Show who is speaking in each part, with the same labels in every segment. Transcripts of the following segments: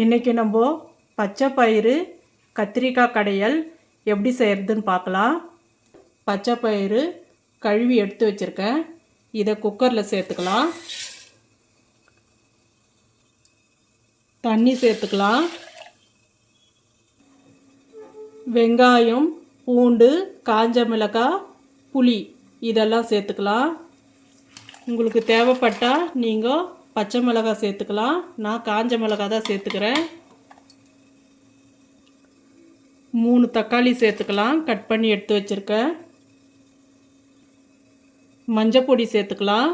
Speaker 1: இன்றைக்கி நம்ம பச்சை பயிறு கத்திரிக்காய் கடையல் எப்படி செய்கிறதுன்னு பார்க்கலாம். பச்சை பயிறு கழுவி எடுத்து வச்சுருக்கேன். இதை குக்கரில் சேர்த்துக்கலாம். தண்ணி சேர்த்துக்கலாம். வெங்காயம் பூண்டு காஞ்ச மிளகாய் புளி இதெல்லாம் சேர்த்துக்கலாம். உங்களுக்கு தேவைப்பட்டால் நீங்கள் பச்சை மிளகாய் சேர்த்துக்கலாம். நான் காஞ்ச மிளகாய் தான் சேர்த்துக்கிறேன். மூணு தக்காளி சேர்த்துக்கலாம். கட் பண்ணி எடுத்து வச்சுருக்கேன். மஞ்சள் பொடி சேர்த்துக்கலாம்.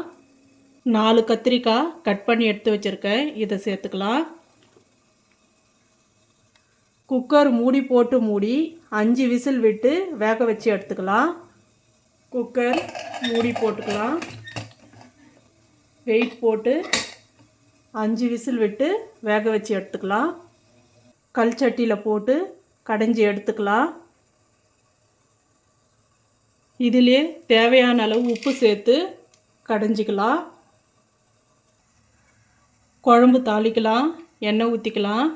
Speaker 1: நாலு கத்திரிக்காய் கட் பண்ணி எடுத்து வச்சுருக்கேன். இதை சேர்த்துக்கலாம். குக்கர் மூடி போட்டு மூடி அஞ்சு விசில் விட்டு வேக வச்சு எடுத்துக்கலாம். குக்கர் மூடி போட்டுக்கலாம். வெயிட் போட்டு அஞ்சு விசில் விட்டு வேக வச்சு எடுத்துக்கலாம். கல் சட்டியில் போட்டு கடைஞ்சி எடுத்துக்கலாம். இதிலே தேவையான அளவு உப்பு சேர்த்து கடைஞ்சிக்கலாம். குழம்பு தாளிக்கலாம் எண்ணெய் ஊற்றிக்கலாம்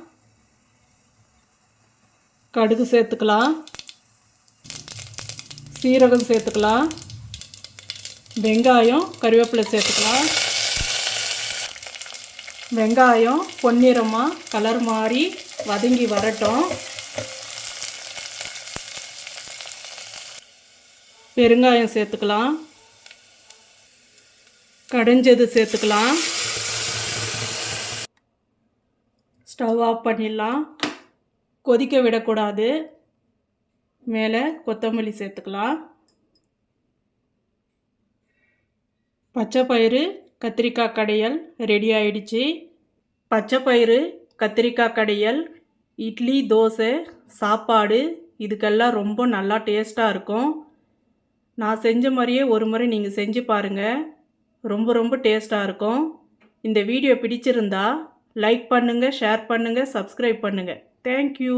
Speaker 1: கடுகு சேர்த்துக்கலாம். சீரகம் சேர்த்துக்கலாம். வெங்காயம் கருவேப்பிலை சேர்த்துக்கலாம். வெங்காயம் பொன்னிறமாக கலர் மாறி வதங்கி வரட்டும். பெருங்காயம் சேர்த்துக்கலாம். கடைஞ்சது சேர்த்துக்கலாம். ஸ்டவ் ஆஃப் பண்ணிடலாம். கொதிக்க விடக்கூடாது. மேலே கொத்தமல்லி சேர்த்துக்கலாம். பச்சை பயிறு கத்திரிக்காய் கடையல் ரெடி ஆயிடுச்சு. பச்சை பயிறு கத்திரிக்காய் கடையல் இட்லி தோசை சாப்பாடு இதுக்கெல்லாம் ரொம்ப நல்லா டேஸ்ட்டாக இருக்கும். நான் செஞ்ச மாதிரியே ஒரு முறை நீங்கள் செஞ்சு பாருங்கள் ரொம்ப ரொம்ப டேஸ்ட்டாக இருக்கும். இந்த வீடியோ பிடிச்சிருந்தா லைக் பண்ணுங்கள் ஷேர் பண்ணுங்கள் சப்ஸ்கிரைப் பண்ணுங்கள் தேங்க்யூ